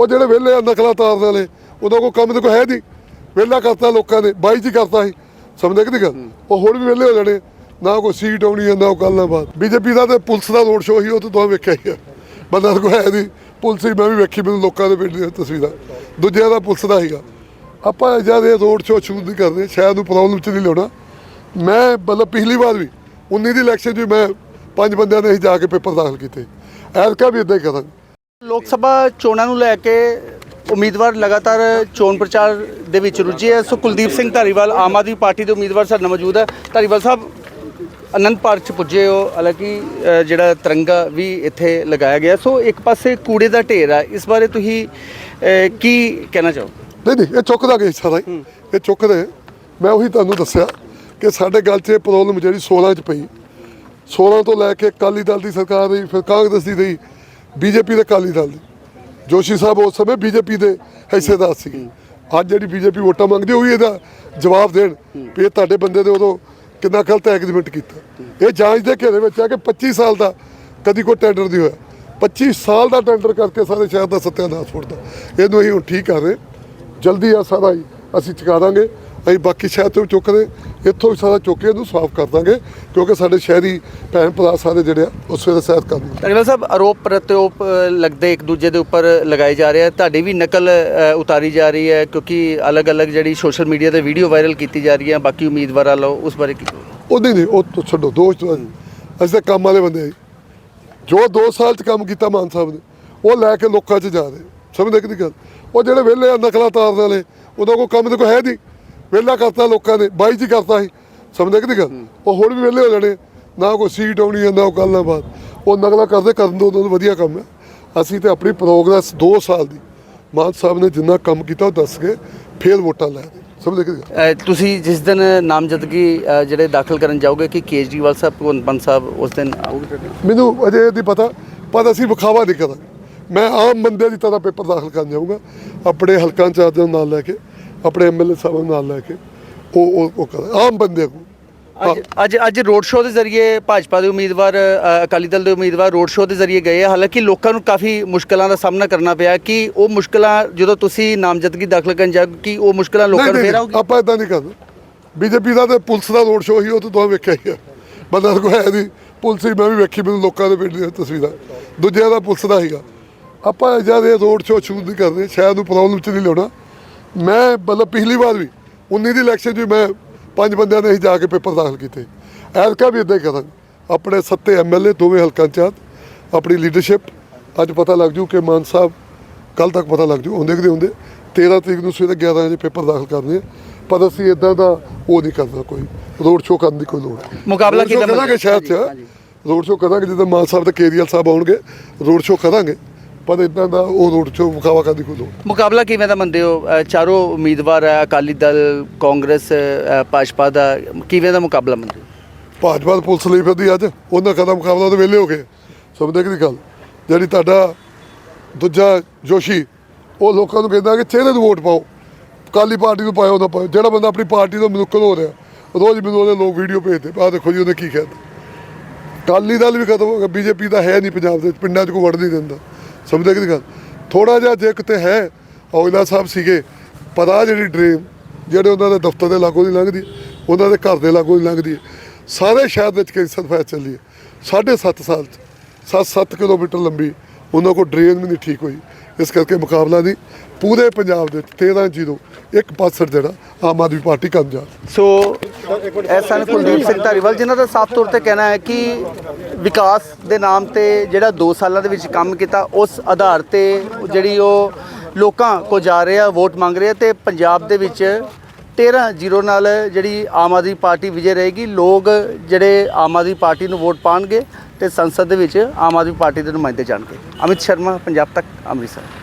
ਉਹ ਜਿਹੜੇ ਵਿਹਲੇ ਆ ਨਕਲਾਂ ਤਾਰਨ ਵਾਲੇ ਉਹਨਾਂ ਕੋਈ ਕੰਮ ਤੇ ਕੋਈ ਹੈ ਨਹੀਂ। ਵਿਹਲਾ ਕਰਤਾ ਲੋਕਾਂ ਨੇ, ਬਾਈ ਜੀ ਕਰਤਾ ਸੀ। ਸਮਝਦੇ ਕਿ ਗੱਲ? ਉਹ ਹੋਰ ਵੀ ਵਿਹਲੇ ਹੋ ਜਾਣੇ। ਨਾ ਕੋਈ ਸੀਟ ਆਉਣੀ ਹੈ ਨਾ ਉਹ ਕੱਲ ਨਾ ਬਾਤ। ਬੀਜੇਪੀ ਦਾ ਤੇ ਪੁਲਿਸ ਦਾ ਰੋਡ ਸ਼ੋਅ ਹੀ ਉਹ ਤਾਂ ਤੁਸੀਂ ਵੇਖਿਆ ਹੀ ਆ। ਬੰਦਾ ਤਾਂ ਕੋਈ ਹੈ ਨਹੀਂ। ਪੁਲਿਸ ਹੀ, ਮੈਂ ਵੀ ਵੇਖੀ, ਮੈਨੂੰ ਲੋਕਾਂ ਦੇ ਪਿੰਡ ਦੀਆਂ ਤਸਵੀਰਾਂ। ਦੂਜਿਆਂ ਦਾ ਪੁਲਿਸ ਦਾ ਹੀਗਾ ਆਪਾਂ ਜਦ ਇਹ ਰੋਡ ਸ਼ੋਅ ਸ਼ੁਰੂ ਨਹੀਂ ਕਰਦੇ, ਸ਼ਾਇਦ ਨੂੰ ਪ੍ਰੋਬਲਮ ਚ ਨਹੀਂ ਲਿਆਉਣਾ। ਮੈਂ, ਮਤਲਬ ਪਿਛਲੀ ਵਾਰ ਵੀ 19 ਦੀ ਇਲੈਕਸ਼ਨ 'ਚ ਵੀ ਮੈਂ ਪੰਜ ਬੰਦਿਆਂ ਨੇ ਹੀ ਜਾ ਕੇ ਪੇਪਰ ਦਾਖਲ ਕੀਤੇ। ਐਤਕਾ ਵੀ ਇਦਾਂ ਹੀ ਕਰਾਂਗੇ। ਲੋਕ ਸਭਾ ਚੋਣਾਂ ਨੂੰ ਲੈ ਕੇ ਉਮੀਦਵਾਰ ਲਗਾਤਾਰ ਚੋਣ ਪ੍ਰਚਾਰ ਦੇ ਵਿੱਚ ਰੁੱਝੇ ਹੈ ਸੋ ਕੁਲਦੀਪ ਸਿੰਘ ਧਾਰੀਵਾਲ ਆਮ ਆਦਮੀ ਪਾਰਟੀ ਦੇ ਉਮੀਦਵਾਰ ਸਾਡੇ ਨਾਲ ਮੌਜੂਦ ਹੈ। ਧਾਰੀਵਾਲ ਸਾਹਿਬ ਅਨੰਦ ਪਾਰਕ ਚ ਪੁੱਜੇ ਹੋ। ਹਾਲਾਂਕਿ ਅ, ਜਿਹੜਾ ਤਿਰੰਗਾ ਵੀ ਇੱਥੇ ਲਗਾਇਆ ਗਿਆ। ਸੋ ਇੱਕ ਪਾਸੇ ਕੂੜੇ ਦਾ ਢੇਰ ਹੈ ਇਸ ਬਾਰੇ ਤੁਸੀਂ ਅ, ਕੀ ਕਹਿਣਾ ਚਾਹੋ ਨਹੀਂ ਨਹੀਂ ਇਹ ਚੁੱਕਦਾ ਗਏ ਸਾਰਾ ਹੀ? ਇਹ ਚੁੱਕਦੇ ਮੈਂ ਉਹੀ ਤੁਹਾਨੂੰ ਦੱਸਿਆ ਕਿ ਸਾਡੇ ਗੱਲ 'ਚ ਇਹ ਪ੍ਰੋਬਲਮ ਜਿਹੜੀ 16 'ਚ ਪਈ। 16 ਤੋਂ ਲੈ ਕੇ ਅਕਾਲੀ ਦਲ ਦੀ ਸਰਕਾਰ ਰਹੀ ਫਿਰ ਕਾਂਗਰਸ ਦੀ ਰਹੀ। ਬੀਜੇਪੀ ਤੇ ਅਕਾਲੀ ਦਲ ਦੀ। ਜੋਸ਼ੀ ਸਾਹਿਬ ਉਸ ਸਮੇਂ ਬੀਜੇਪੀ ਦੇ ਹਿੱਸੇਦਾਰ ਸੀ ਅੱਜ ਜਿਹੜੀ ਬੀਜੇਪੀ ਵੋਟਾਂ ਮੰਗਦੀ ਉਹ ਵੀ ਇਹਦਾ ਜਵਾਬ ਦੇਣ ਵੀ ਇਹ ਤੁਹਾਡੇ ਬੰਦੇ ਦੇ ਉਦੋਂ ਕਿੰਨਾ ਗਲਤ ਐਗਰੀਮੈਂਟ ਕੀਤਾ। ਇਹ ਜਾਂਚ ਦੇ ਘੇਰੇ ਵਿੱਚ ਆ ਕਿ 25 ਸਾਲ ਦਾ ਕਦੀ ਕੋਈ ਟੈਂਡਰ ਨਹੀਂ ਹੋਇਆ। 25 ਸਾਲ ਦਾ ਟੈਂਡਰ ਕਰਕੇ ਸਾਰੇ ਸ਼ਹਿਰ ਦਾ ਸੱਤਿਆਨਾਸ਼ ਛੋੜਦਾ ਇਹਨੂੰ ਅਸੀਂ ਹੁਣ ਠੀਕ ਕਰ ਰਹੇ ਜਲਦੀ ਆ ਸਾਰਾ ਹੀ ਅਸੀਂ ਚੁਕਾ ਦਾਂਗੇ। ਅਸੀਂ ਬਾਕੀ ਸ਼ਹਿਰ ਤੋਂ ਵੀ ਚੁੱਕਦੇ ਇੱਥੋਂ ਵੀ ਸਾਰਾ ਚੁੱਕ ਕੇ ਇਹਨੂੰ ਸਾਫ਼ ਕਰ ਦਾਂਗੇ ਕਿਉਂਕਿ ਸਾਡੇ ਸ਼ਹਿਰੀ ਭੈਣ ਭਰਾ ਸਾਰੇ ਜਿਹੜੇ ਆ ਉਸ ਵੇਲੇ ਸਹਿਤ ਕਰਨਗੇ ਧਾਰੀਵਾਲ ਸਾਹਿਬ ਆਰੋਪ ਪ੍ਰਤਿਆਰੋਪ ਅ, ਲੱਗਦੇ ਇੱਕ ਦੂਜੇ ਦੇ ਉੱਪਰ ਲਗਾਏ ਜਾ ਰਹੇ ਆ। ਤੁਹਾਡੀ ਵੀ ਨਕਲ ਉਤਾਰੀ ਜਾ ਰਹੀ ਹੈ ਕਿਉਂਕਿ ਅਲੱਗ-ਅਲੱਗ ਜਿਹੜੀ ਸੋਸ਼ਲ ਮੀਡੀਆ ਤੇ ਵੀਡੀਓ ਵਾਇਰਲ ਕੀਤੀ ਜਾ ਰਹੀ ਹੈ ਬਾਕੀ ਉਮੀਦਵਾਰਾਂ ਵੱਲੋਂ ਉਸ ਬਾਰੇ ਕੀ ਉਹ ਨਹੀਂ ਨਹੀਂ ਉਹ ਛੱਡੋ ਦੋਸਤ ਅਸੀਂ ਤਾਂ ਕੰਮ ਵਾਲੇ ਬੰਦੇ ਆ ਜੀ। ਜੋ 2 ਸਾਲ ਚ ਕੰਮ ਕੀਤਾ ਮਾਨ ਸਾਹਿਬ ਨੇ ਉਹ ਲੈ ਕੇ ਲੋਕਾਂ 'ਚ ਜਾ ਰਹੇ। ਸਮਝਦੇ ਕਿ ਨਹੀਂ ਗੱਲ? ਉਹ ਜਿਹੜੇ ਵਿਹਲੇ ਆ ਨਕਲਾਂ ਤਾਰਨ ਵਾਲੇ ਉਹਨਾਂ ਕੋਲ ਕੰਮ ਤੇ ਕੋਈ ਹੈ ਨਹੀਂ। ਵਿਹਲਾ ਕਰਤਾ ਲੋਕਾਂ ਨੇ ਬਾਈ ਜੀ ਕਰਤਾ ਸੀ। ਸਮਝਦੇ ਕਿ ਨਹੀਂ ਗੱਲ? ਉਹ ਹੁਣ ਵੀ ਵਿਹਲੇ ਹੋ ਜਾਣੇ। ਨਾ ਕੋਈ ਸੀਟ ਆਉਣੀ ਹੈ ਨਾ ਉਹ ਗੱਲ ਨਾ ਬਾਤ। ਉਹ ਨਕਲਾਂ ਕਰਦੇ ਕਰਨ ਦੋ ਉਹਨਾਂ ਵਧੀਆ ਕੰਮ ਹੈ। ਅਸੀਂ ਤੇ ਆਪਣੀ ਪ੍ਰੋਗਰੈਸ 2 ਸਾਲ ਦੀ ਮਾਨ ਸਾਹਿਬ ਨੇ ਜਿੰਨਾ ਕੰਮ ਕੀਤਾ ਉਹ ਦੱਸ ਕੇ ਫੇਰ ਵੋਟਾਂ ਲੈ ਗੱਲ? ਅ, ਤੁਸੀਂ ਜਿਸ ਦਿਨ ਨਾਮਜ਼ਦਗੀ ਜਿਹੜੇ ਦਾਖਲ ਕਰਨ ਜਾਓਗੇ ਕਿ ਕੇਜਰੀਵਾਲ ਸਾਹਿਬ ਭਗਵੰਤ ਮਾਨ ਸਾਹਿਬ ਉਸ ਦਿਨ? ਮੈਨੂੰ ਅਜੇ ਇਹ ਨਹੀਂ ਪਤਾ ਪਰ ਅਸੀਂ ਵਿਖਾਵਾ ਨਹੀਂ ਕਰਾਂਗੇ। ਮੈਂ ਆਮ ਬੰਦੇ ਦੀ ਤਰ੍ਹਾਂ ਪੇਪਰ ਦਾਖਲ ਕਰਨ ਜਾਊਂਗਾ ਆਪਣੇ ਹਲਕਾਂ ਇੰਚਾਰਜਾਂ ਨੂੰ ਨਾਲ ਲੈ ਕੇ। ਆਪਣੇ ਐਮਐਲਏ ਸਾਹਿਬਾਂ ਨੂੰ ਨਾਲ ਲੈ ਕੇ ਉਹ ਉਹ ਉਹ ਕਰ ਆਮ ਬੰਦੇ ਨੂੰ ਅੱਜ ਅੱਜ ਅੱਜ ਰੋਡ ਸ਼ੋਅ ਦੇ ਜ਼ਰੀਏ ਭਾਜਪਾ ਦੇ ਉਮੀਦਵਾਰ ਅ, ਅਕਾਲੀ ਦਲ ਦੇ ਉਮੀਦਵਾਰ ਰੋਡ ਸ਼ੋਅ ਦੇ ਜ਼ਰੀਏ ਗਏ ਆ। ਹਾਲਾਂਕਿ ਲੋਕਾਂ ਨੂੰ ਕਾਫੀ ਮੁਸ਼ਕਲਾਂ ਦਾ ਸਾਹਮਣਾ ਕਰਨਾ ਪਿਆ ਕਿ ਉਹ ਮੁਸ਼ਕਲਾਂ ਜਦੋਂ ਤੁਸੀਂ ਨਾਮਜ਼ਦਗੀ ਦਾਖਲ ਕਰਨ ਜਾਓਗੇ ਕਿ ਉਹ ਮੁਸ਼ਕਲਾਂ ਲੋਕਾਂ ਨੂੰ ਨਹੀਂ, ਫੇਰ ਨਹੀਂ, ਆਉਗੀ? ਆਪਾਂ ਇਦਾਂ ਨਹੀਂ ਕਰਦੇ। ਬੀਜੇਪੀ ਦਾ ਤੇ ਪੁਲਿਸ ਦਾ ਰੋਡ ਸ਼ੋਅ ਹੀ ਉਹ ਤਾਂ ਤੁਸੀਂ ਵੇਖਿਆ ਹੀ ਆ। ਬੰਦਾ ਕੋਈ ਹੈ ਨਹੀਂ। ਪੁਲਿਸ ਹੀ ਮੈਂ ਵੀ ਵੇਖੀ ਮੈਨੂੰ ਲੋਕਾਂ ਦੇ ਪਿੰਡ ਦੀਆਂ ਤਸਵੀਰਾਂ। ਦੂਜਿਆਂ ਦਾ ਪੁਲਿਸ ਦਾ ਹੀਗਾ। ਆਪਾਂ ਜਦ ਇਹ ਰੋਡ ਸ਼ੋਅ ਸ਼ੁਰੂ ਨਹੀਂ ਕਰਦੇ ਸ਼ਾਇਦ ਨੂੰ ਪ੍ਰੋਬਲਮ ਚ ਨਹੀਂ ਲਿਆਉਣਾ ਮੈਂ ਮਤਲਬ ਪਿਛਲੀ ਵਾਰ ਵੀ 19 ਦੀ ਇਲੈਕਸ਼ਨ 'ਚ ਵੀ ਮੈਂ ਪੰਜ ਬੰਦਿਆਂ ਨੇ ਹੀ ਜਾ ਕੇ ਪੇਪਰ ਦਾਖਲ ਕੀਤੇ। ਐਤਕਾ ਵੀ ਇਦਾਂ ਹੀ ਕਰਾਂਗੇ ਆਪਣੇ ਸੱਤੇ ਐਮਐਲਏ ਦੋਵੇਂ ਹਲਕਾਂ ਚਾਤ ਆਪਣੀ ਲੀਡਰਸ਼ਿਪ ਅੱਜ ਪਤਾ ਲੱਗ ਜੂ ਕਿ ਮਾਨ ਸਾਹਿਬ ਕੱਲ ਤੱਕ ਪਤਾ ਲੱਗ ਜੂ ਹੁੰਦੇ ਕਿ ਹੁੰਦੇ 13 ਤਰੀਕ ਨੂੰ ਸਵੇਰੇ 11 ਵਜੇ ਪੇਪਰ ਦਾਖਲ ਕਰਨੇ ਆ। ਪਰ ਅਸੀਂ ਇਦਾਂ ਦਾ ਉਹ ਨਹੀਂ ਕਰਨਾ ਕੋਈ। ਰੋਡ ਸ਼ੋਅ ਕਰਨ ਦੀ ਕੋਈ ਲੋੜ ਨਹੀਂ। ਮੁਕਾਬਲਾ ਕਿੱਦਾਂ ਕਰਾਂਗੇ ਸ਼ਹਿਰ 'ਚ। ਰੋਡ ਸ਼ੋਅ ਕਰਾਂਗੇ ਜਦੋਂ ਮਾਨ ਸਾਹਿਬ ਤੇ ਕੇਰੀਅਲ ਸਾਹਿਬ ਆਉਣਗੇ। ਰੋਡ ਸ਼ੋਅ ਕਰਾਂਗੇ। ਪਰ ਇਦਾਂ ਦਾ ਉਹ ਰੋਡ ਸ਼ੋਅ ਵਿਖਾਵਾ ਕਰਨ ਦੀ ਕੋਈ ਲੋੜ। ਮੁਕਾਬਲਾ ਕਿਵੇਂ ਦਾ ਮੰਨਦੇ ਹੋ? ਅ, ਚਾਰੋਂ ਉਮੀਦਵਾਰ ਹੈ ਅਕਾਲੀ ਦਲ ਕਾਂਗਰਸ ਅ, ਭਾਜਪਾ ਦਾ ਕਿਵੇਂ ਦਾ ਮੁਕਾਬਲਾ ਮੰਨਦੇ ਹੋ? ਭਾਜਪਾ ਤਾਂ ਪੁਲਿਸ ਲਈ ਫਿਰਦੀ ਅੱਜ। ਉਹਨਾਂ ਕਦਮ ਮੁਕਾਬਲਾ ਉਹਦੇ ਵਿਹਲੇ ਹੋ ਗਏ। ਸਮਝਦੇ ਕਿ ਨਹੀਂ ਗੱਲ? ਜਿਹੜੀ ਤੁਹਾਡਾ ਦੂਜਾ ਜੋਸ਼ੀ ਉਹ ਲੋਕਾਂ ਨੂੰ ਕਹਿੰਦਾ ਕਿ ਚਿਹਰੇ ਨੂੰ ਵੋਟ ਪਾਓ। ਕਾਲੀ ਪਾਰਟੀ ਨੂੰ ਪਾਇਓ ਨਾ ਪਾਇਓ। ਜਿਹੜਾ ਬੰਦਾ ਆਪਣੀ ਪਾਰਟੀ ਤੋਂ ਮਨੁੱਕਲ ਹੋ ਰਿਹਾ ਰੋਜ਼ ਮੈਨੂੰ ਉਹਦੇ ਲੋਕ ਵੀਡੀਓ ਭੇਜਦੇ ਆਹ ਦੇਖੋ ਜੀ ਉਹਨੇ ਕੀ ਕਹਿਤਾ ਕਾਲੀ ਦਲ ਵੀ ਖਤਮ ਹੋ ਗਿਆ। ਬੀਜੇਪੀ ਦਾ ਹੈ ਨਹੀਂ ਪੰਜਾਬ ਦੇ ਵਿੱਚ, ਪਿੰਡਾਂ 'ਚ ਕੋਈ ਵੜ ਨਹੀਂ ਦਿੰਦਾ। ਸਮਝਦੇ ਕਿ ਨਹੀਂ ਗੱਲ ਥੋੜਾ ਜਿਹਾ ਜੇ ਕਿਤੇ ਹੈ, ਔਜਲਾ ਸਾਹਿਬ ਸੀਗੇ ਪਰ ਆਹ ਜਿਹੜੀ ਡ੍ਰੇਨ, ਜਿਹੜੇ ਉਹਨਾਂ ਦੇ ਦਫ਼ਤਰ ਦੇ ਲਾਗੋਂ ਦੀ ਲੰਘਦੀ ਉਹਨਾਂ ਦੇ ਘਰ ਦੇ ਲਾਗੋਂ ਦੀ ਲੰਘਦੀ ਸਾਰੇ ਸ਼ਹਿਰ ਵਿੱਚ ਕੈਂਸਰ ਫੈਸ ਚੱਲੀ ਹੈ। ਸਾਢੇ ਸੱਤ ਸਾਲ ਚ 7-7 ਕਿਲੋਮੀਟਰ ਲੰਬੀ ਉਹਨਾਂ ਕੋਲ ਡਰੇਨ ਵੀ ਨਹੀਂ ਠੀਕ ਹੋਈ। ਇਸ ਕਰਕੇ ਮੁਕਾਬਲਾ ਨਹੀਂ। ਪੂਰੇ ਪੰਜਾਬ ਦੇ ਵਿੱਚ 13 ਜ਼ੀਰੋ, ਇੱਕ ਪਾਸੜ ਜਿਹੜਾ ਆਮ ਆਦਮੀ ਪਾਰਟੀ ਕਾਮਯਾਬ। ਸੋ, ਐਸਾ ਕੁਲਦੀਪ ਸਿੰਘ ਧਾਰੀਵਾਲ, ਜਿਨ੍ਹਾਂ ਦਾ ਸਾਫ਼ ਤੌਰ ਤੇ ਕਹਿਣਾ ਹੈ ਕਿ ਵਿਕਾਸ ਦੇ ਨਾਮ ਤੇ ਜਿਹੜਾ 2 ਸਾਲਾਂ ਦੇ ਵਿੱਚ ਕੰਮ ਕੀਤਾ, ਉਸ ਆਧਾਰ ਤੇ ਜਿਹੜੀ ਉਹ ਲੋਕਾਂ ਕੋ ਜਾ ਰਿਹਾ, ਵੋਟ ਮੰਗ ਰਿਹਾ ਆ ਤੇ ਪੰਜਾਬ ਦੇ ਵਿੱਚ 13 ਜ਼ੀਰੋ ਨਾਲ ਜਿਹੜੀ ਆਮ ਆਦਮੀ ਪਾਰਟੀ ਵਿਜੇ ਰਹੇਗੀ। ਲੋਕ ਜਿਹੜੇ ਆਮ ਆਦਮੀ ਪਾਰਟੀ ਨੂੰ ਵੋਟ ਪਾਣਗੇ ਤੇ ਸੰਸਦ ਦੇ ਵਿੱਚ ਆਮ ਆਦਮੀ ਪਾਰਟੀ ਦੇ ਨੁਮਾਇੰਦੇ ਜਾਣਗੇ। ਅਮਿਤ ਸ਼ਰਮਾ, ਪੰਜਾਬ ਤੱਕ, ਅੰਮ੍ਰਿਤਸਰ।